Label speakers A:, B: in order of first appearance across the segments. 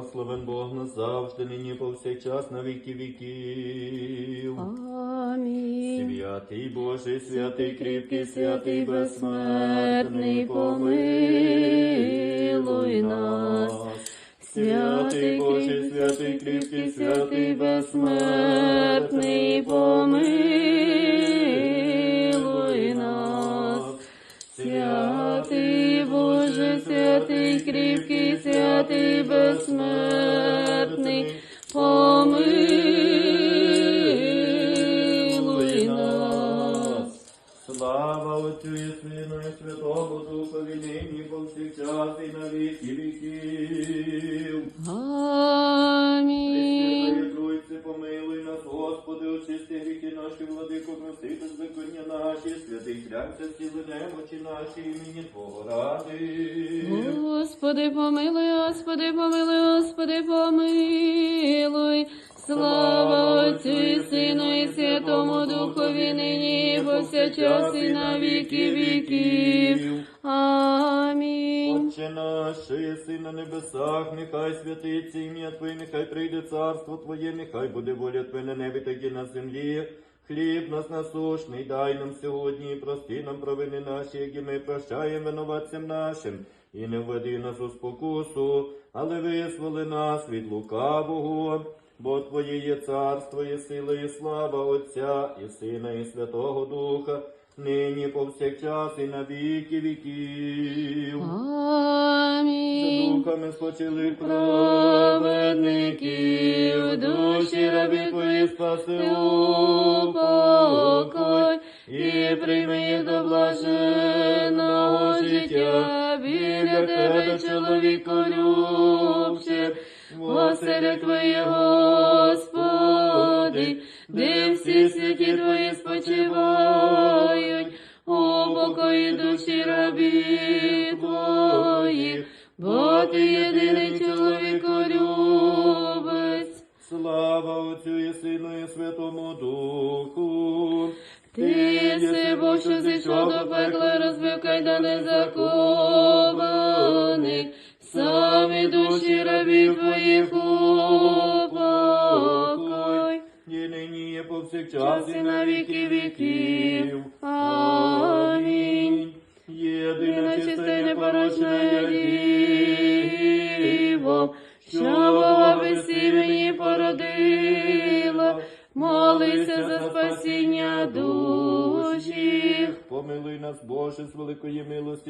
A: Благословен Бог назавжди, нині повсякчас на віки віків.
B: Амінь.
A: Святий Боже, святий кріпкий,
B: святий безсмертний, помилуй нас.
A: Святий Боже, святий кріпкий, святий безсмертний, помилуй
B: святий кріпкий, святий безсмертний, помилуй нас.
A: Слава Отцю і Сину і Святому Духові, нині повсякчас і на віки віків. Наші, владико, прости беззаконня наші, святий трясся, зціли немочі наші, імені Твого ради.
B: Господи, помилуй, Господи, помилуй, Господи, помилуй. Слава Отцю і Сину і Святому Духові, нині повсякчас і на віки віків. Амінь.
A: Отче наш, що єси на небесах, нехай святиться ім'я Твоє, нехай прийде царство Твоє, нехай буде воля Твоя на небі, так і на землі. Хліб нас насушний, дай нам сьогодні, і прости нам провини наші, які ми прощаємо винуватцям нашим, і не введи нас у спокусу, але визволи нас від лукавого. Бо Твоє є царство, і сила, і слава Отця, і Сина, і Святого Духа, нині повсякчас і на віки віків. За духами спочили праведників, душі рабі твої спаси упокой, і прийми їх до блаженного життя, біля тебе, чоловіко любче, Оселя Твоє, Господи, де всі святі Твої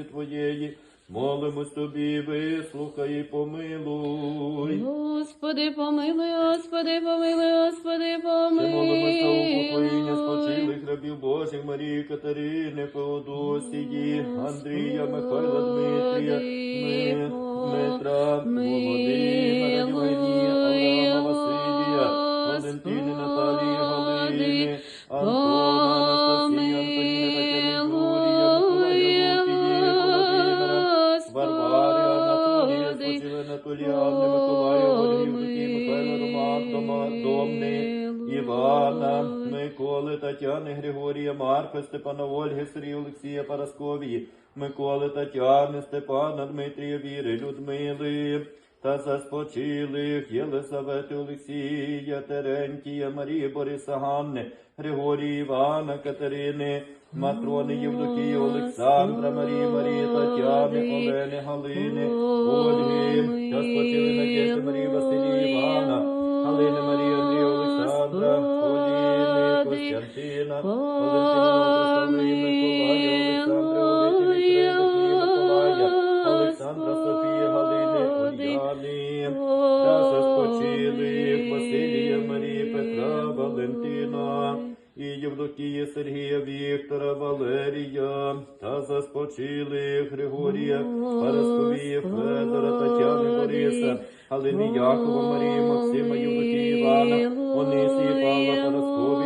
A: милості Твоєї, молимось Тобі, вислухай і помилуй.
B: Господи, помилуй, Господи, помилуй, Господи,
A: Ще молимось за упокоєння
B: помилуй.
A: спочилих рабів Божих Марії Катерини, Феодосії, Андрія, Михайла, Дмитрія, Ми- Степана, Ольги, Сергія, Олексія, Парасковії, Миколи, Тетяни, Степана, Дмитрія, Віри, Людмили, та за спочилих Єлисавети, Олексія, Терентія, Марії, Бориса, Ганни, Григорія, Івана, Катерини, Матрони, Євдокії, Олександра, Марії, Марії, Тетяни, Олени, Галини, Ольги, та спочили Надєжди, Марії, Василії, Івана, Галини, Марії, Андрія, Олександра, Поліни, Костянтина, Валентина, і Сергія, Віктора, Валерія, та заспочили Григорія, Парасковія, Федора, Тетяни, Бориса, Галини, Якова, Марії, Максима, Євдокії, Івана, Онисії, Павла, Парасковії,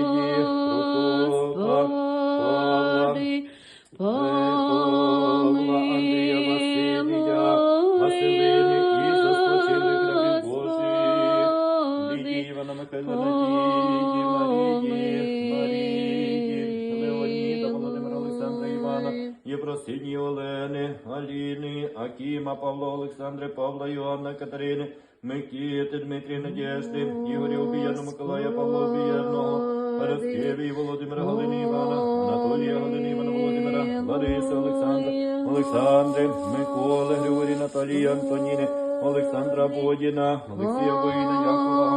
A: Акіма, Павла, Олександра, Павла, Йоанна, Катерини, Микіти, Дмитрія, Надєжди, Ігоря Обіяна, Миколая, Павла Обіяного, Параскеві, Володимира, Галини, Івана, Анатолія, Галини, Івана, Володимира, Лариси, Олександра, Олександри, Миколи, Григорій, Наталії, Антоніни, Олександра Бодіна, Олексія Воїна, Якова,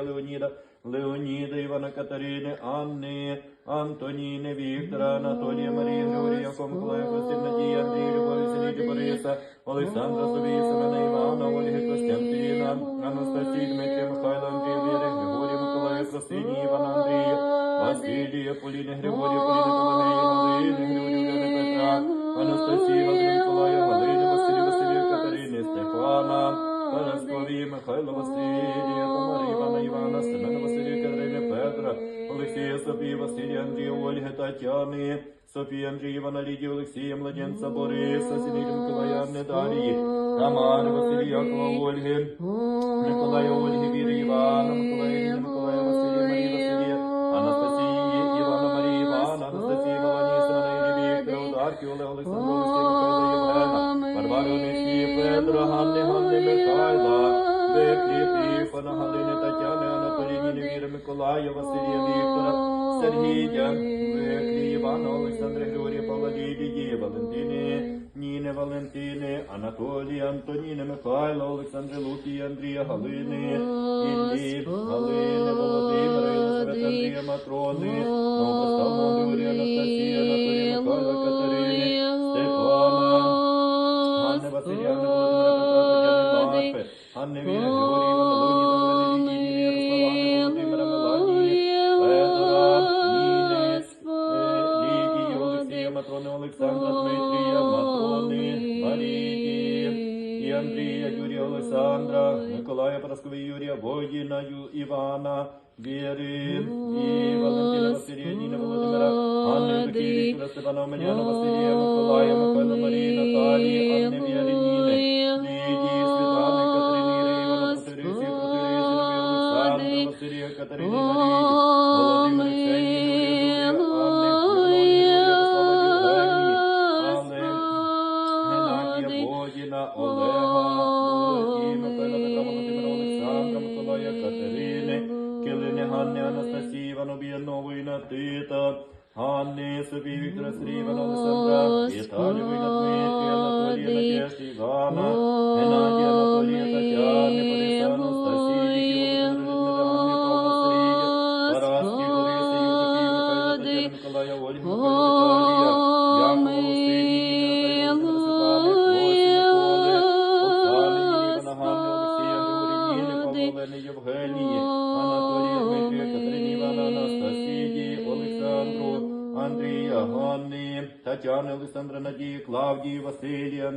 A: Сергія, Леоніда, Леоніда, Івана Катерини, Анни, Антоніни, Віктора, Анатолія, Марії, Григорія, Якова, Миколая, Христин, Надії, Андрія, Любові, Синії, Бориса, Олександра, Софії, Семена, Івана, Ольги, Костянтина, Анастасії, Дмитрія, Михайла, Андрія, Віри, Григорія, Миколая, Красині, Івана, Андрія, Василія, Поліни, Григорія, Поліни, Пологеї, Галини, Григорія, Петра, Анастасії, Галини, Миколая, Галини, Василія, Василія, Катерини, Степана, Парасковії, Михайла, Василія, Помари, Івана, Івана, Семена, Василія, Катерини, Петра, Олексія, Софії, Василія, Андрія, Ольги, Тетяни, Софія, Андрія, Івана, Лідія, Олексія, Младенця, Бориса, Синія, Миколая, Анни, Дарії, Тамари, Василія, Якова, Ольги, Миколая, Ольги, Віри, Івана, Миколая, Ірини, Миколая, Василія, Марії, Василія, Анастасії, Івана, Марії, Івана, Анастасії, Меланії, Семена, Ірі, Віктора, Ударки, Олега, Олександра, Олексія, Михайла, Євгена, Варвари, Онисії, Петра, Ганни, Ганни, Виклі, Тифана, Галини, Тетяни, Анатоліні, Невіри, Миколая, Василія, Віктора, Сергія, Виклі, Івана, Олександра, Григорія, Павла, Лідії, Валентини, Ніни, Валентини, Анатолія, Антоніни, Михайла, Олександри, Лукії, Андрія, Галини, Іллі, Галини, Володимира, Єлизавета, Андрія, Матрони, Новопоставного Григорія, Анастасія, Анатолія, Михайла, Катерини, Анни, Віри, Олексія, Матрони, Олександра, Дмитрія, Матрони, Марії, і Андрія, Юрія, Олександра, Миколая, Параскові, Юрія, Воїна, Івана, Віри, і Валентина, Василія, Володимира, Анни, Віктора, Степана, Омеляна, Василія, Миколая, Михайла, Марії, Наталії, Анни, Віри,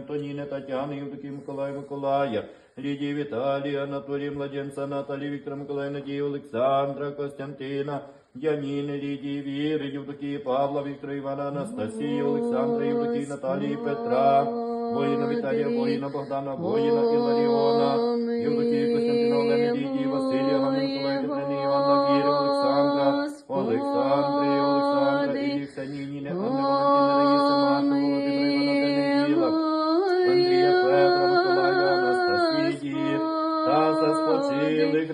A: Антоніни, Тетяни, Євдокії, Миколая, Миколая, Лідії, Віталія, Анатолія, Младенця, Наталії, Віктора, Миколая, Надії, Олександра, Костянтина, Яніни, Лідії, Віри, Євдокії, Павла, Віктора, Івана, Анастасії, Олександра, Євдокії, Наталії, Петра, воїна Віталія, воїна Богдана, воїна Іларіона, Євдокії, Костянтина, Олени, Лідії, Василія, Ганни, Миколая, Катерини, Івана, Віри, Олександра, Олександра,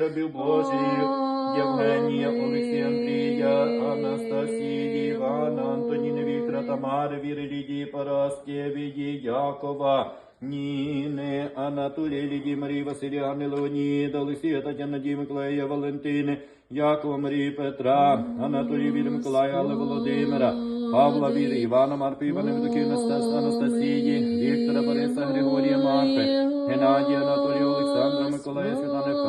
A: грабів Божих, Євгенія, Олексія, Андрія, Анастасії, Івана, Антоніни, Віктора, Тамари, Віри, Лідії, Параскевії, Якова, Ніни, Анатолія, Лідії, Марії, Василія, Анни, Леоніда, Олексія, Тетяна, Надії, Миколая, Валентини, Якова, Марії, Петра, Анатолія, Віри, Миколая, Але Володимира, Павла, Віри, Івана, Марфи, Івана, Анастас- Анастасії, Віктора, Бориса, Григорія, Марфи, Геннадія, Анатолія, Олександра, Миколая,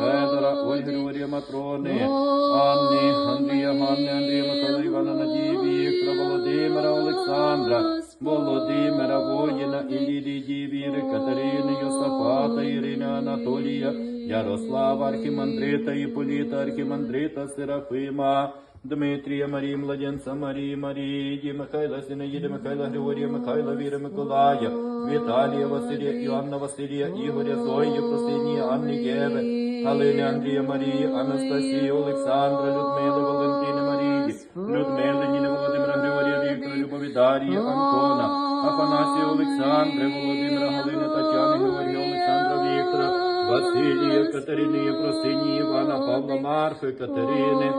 A: Федора, Ольги, Григорія, Матрони, Анни, Андрія, Ганни, Андрія, Михайла, Івана, Надії, Віктора, Володимира, Олександра, Володимира, Воїна, Іллі, Лідії, Віри, Катерини, Йосафата, Ірини, Анатолія, Ярослава, Архімандрита, Іполіта, Архімандрита, Серафима, Дмитрія Марії, младенця Марії, Марії, Михайла, Синаїди, Михайла, Григорія, Михайла, Віри, Миколая, Віталія, Василія, Іоанна, Василія, Ігоря, Зої, Просинії, Анни, Єви, Галини, Андрія, Марії, Анастасії, Олександра, Людмили, Валентини, Марії, Людмили, Ніни, Володимира, Григорія, Віктора, Любові, Дарії, Антона, Афанасія, Олександри, Володимира, Галини, Тетяни, Георгія, Олександра, Віктора, Василія, Катерини, Єфросині, Івана, Павла, Марфи, Катерини,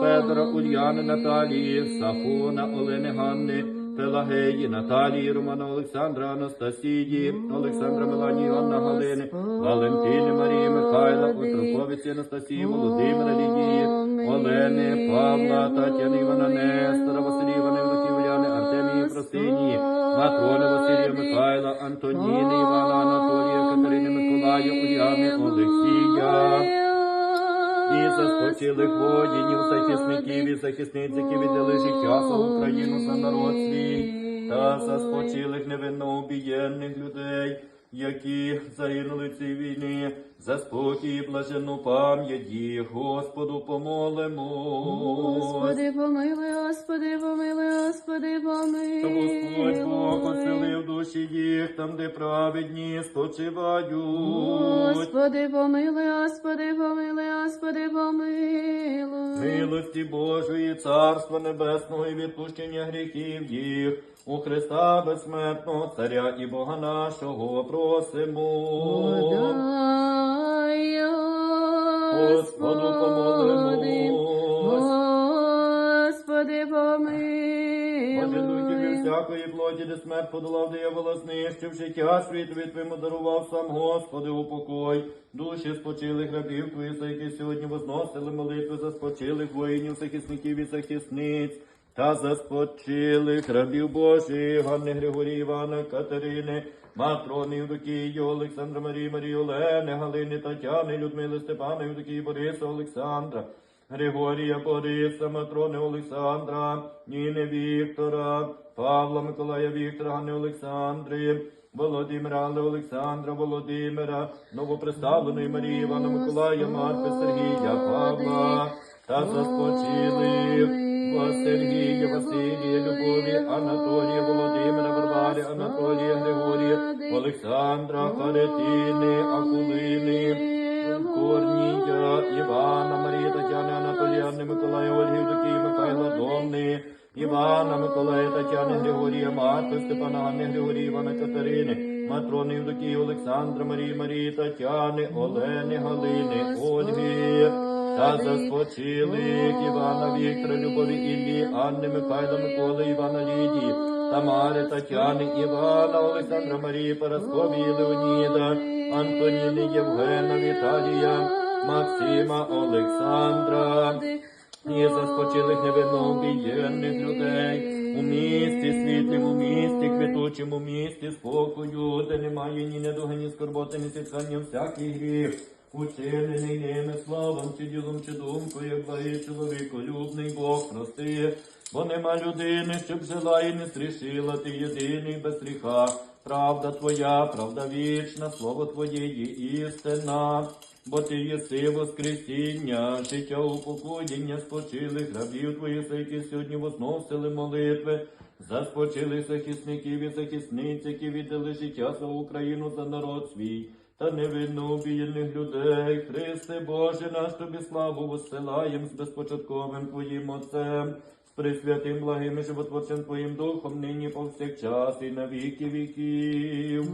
A: Федора, Ульяни, Наталії, Сафона, Олени, Ганни, Пелагеї, Наталії, Романа, Олександра, Анастасії, Олександра, Меланії, Анна, Галини, Валентини, Марії, Михайла, Отроковиці, Анастасії, Володимира, Лідії, Олени, Павла, Тетяни, Івана, Нестора, Василія, Івана, Уляни, Артемії, Просинії, Матрони, Василія, Михайла, Антоніни, Івана, Анатолія, Катерини, Миколая, Уляни, Олексія. І заспочилих воїнів, захисників і захисниць, які віддали життя за Україну за народ свій, та заспочилих невинно убієнних людей, які загинули в цій війні, за спокій і блаженну пам'ять їх, Господу помолимо.
B: Господи, помилуй, Господи, помилуй, Господи,
A: Та Господь Бог оселив душі їх, там, де праведні спочивають.
B: Господи, помилуй, Господи, помилуй, Господи, помилуй.
A: Милості Божої, Царства Небесного і відпущення гріхів їх, у Христа безсмертного Царя і Бога нашого просимо. Господу помолимось.
B: Господи,
A: Боже духів від
B: помилуй.
A: всякої плоті, де смерть подолав диявола, знищив життя світові Твоєму дарував сам Господи, упокой. Душі спочилих рабів Твоїх, за які сьогодні возносили молитви за спочилих воїнів, захисників і захисниць. Та за спочилих рабів Божих, Ганни Григорія Івана, Катерини, Матрони, Євдокії, Олександра Марії, Марії Олени, Галини, Тетяни, Людмили, Степана, Євдокії, Бориса, Олександра, Григорія, Бориса, Матрони, Олександра, Ніни, Віктора, Павла, Миколая, Віктора, Ганни, Олександри, Володимира, Алли, Олександра, Володимира, новоприставленої Марії, Івана, Миколая, Марки, Сергія, Павла, та за спочилих Сергія, Василія, Любові, Анатолія, Володимира, Варварі, Анатолія, Григорія, Олександра, Харитини, Акулини, Корнія, Івана, Марії, Тетяни, Анатолія, Анни, Миколая, Ольги, Евдокії, Михайла, Домни, Івана, Миколая, Тетяни, Григорія, Марти, Степана, Ганни, Григорія, Івана, Катерини, Матрони, Евдокії, Олександра, Марії, Марії, Тетяни, Олени, Галини, Ольги, та за спочилих Івана, Віктора, Любові, Іллі, Анни, Михайла, Миколи, Івана, Лідії, Тамари, Тетяни, Івана, Олександра, Марії, Парасковії, Леоніда, Антоніни, Євгена, Віталія, Максима, Олександра, і за спочилих невинно обієнних людей, у місті світлім, у місті квітучим, у місті спокою, де немає ні недуги, ні скорботи, ні сіткання, всякий гріх. Учинений ними словом, чи ділом, чи думкою, благий чоловіколюбний Бог прости, бо нема людини, щоб жила і не стрішила, ти єдиний без гріха. Правда твоя, правда вічна, слово твоє є істина, бо ти єси воскресіння, життя упокоєння спочилих рабів твоїх, які сьогодні возносили молитви, за спочилих захисників і захисниць, які віддали життя за Україну, за народ свій. Та невинно обієних людей, Христе Боже, наш тобі славу воссилаєм з безпочатковим Твоїм Отцем, з присвятим благим і животворчим Твоїм Духом, нині повсякчас і на віки віків.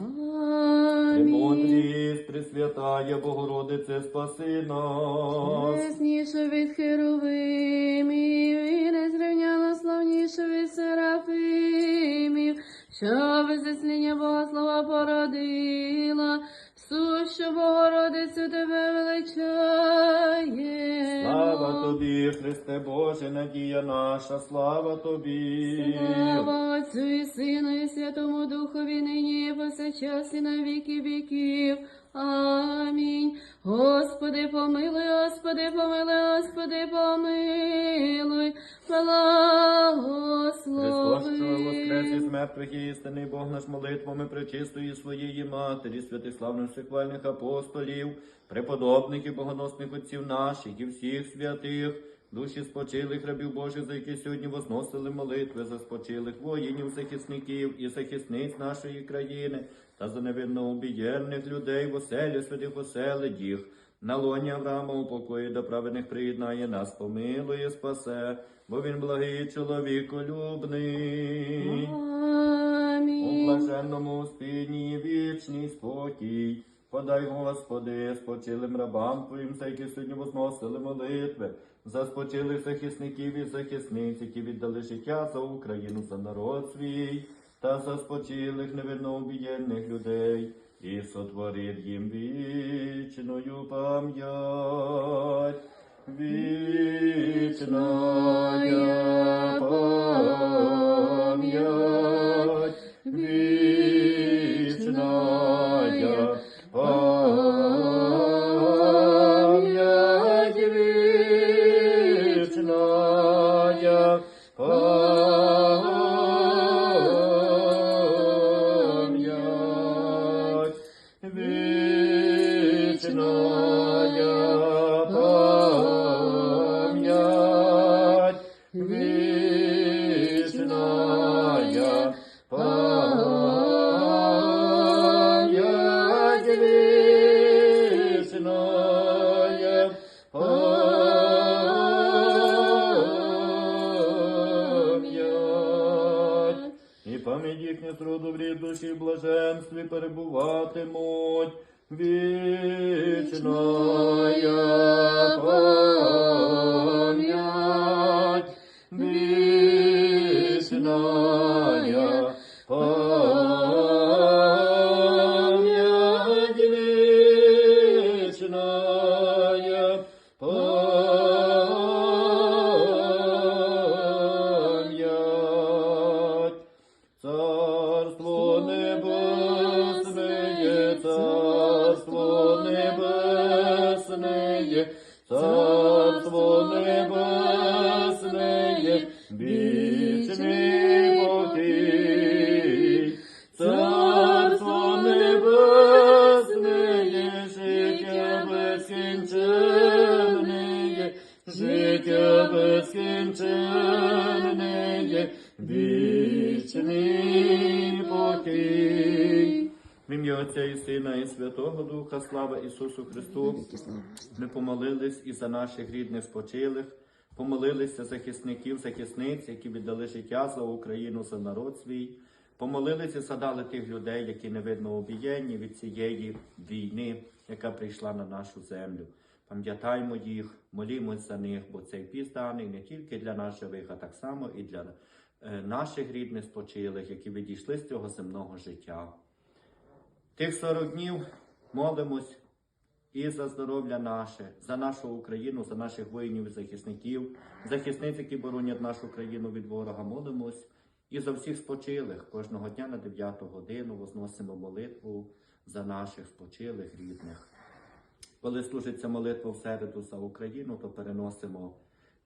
A: Премудрість, Пресвятая Богородице, спаси нас.
B: Несніше від херовимів і незрівняно славніше від серафимів, що без засління Бога слова породила, сущу Богородицю тебе величає.
A: Слава тобі, Христе Боже, надія наша, слава тобі.
B: Слава Отцю і Сину і Святому Духові нині і повсякчас і на віки віків. Амінь. Господи, помилуй, Господи, помилуй, Господи, помилуй,
A: Христос, воскрес із
B: благослови.
A: мертвих і істинний Бог наш молитвами пречистої своєї Матері, святих славних всехвальних апостолів, преподобних і богоносних отців наших і всіх святих, Душі спочилих рабів Божих, за які сьогодні возносили молитви за спочилих воїнів, захисників і захисниць нашої країни, та за невинно убієнних людей в оселі святих оселить їх. На лоні Авраама у покої до праведних приєднає нас, помилує, спасе, бо він благий чоловіколюбний. У
B: Амінь.
A: блаженному спині вічний спокій. Подай, Господи, спочилим рабам Твоїм, за які сьогодні возносили молитви, за спочилих захисників і захисниць, які віддали життя за Україну, за народ свій, та за спочилих невинно убієнних людей, і сотворив їм вічною пам'ять. Вічная Krishna. Життя безкінченне, вічний покій. В ім'я Отця і Сина, і Святого Духа, слава Ісусу Христу. Ми помолились і за наших рідних спочилих, помолилися захисників, захисниць, які віддали життя за Україну, за народ свій. Помолилися, і згадали тих людей, які невидно обієнні від цієї війни, яка прийшла на нашу землю. Пам'ятаймо їх, молімось за них, бо цей піс даний не тільки для нас живих, а так само і для е, наших рідних спочилих, які відійшли з цього земного життя. Тих 40 днів молимось і за здоров'я наше, за нашу Україну, за наших воїнів і захисників, захисниць, які боронять нашу країну від ворога, молимось. І за всіх спочилих кожного дня на 9 годину возносимо молитву за наших спочилих рідних. Коли служиться молитва в середу за Україну, то переносимо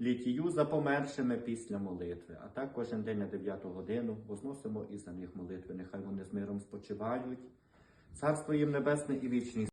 A: літію за помершими після молитви. А так кожен день на 9 годину возносимо і за них молитви. Нехай вони з миром спочивають. Царство їм небесне і вічний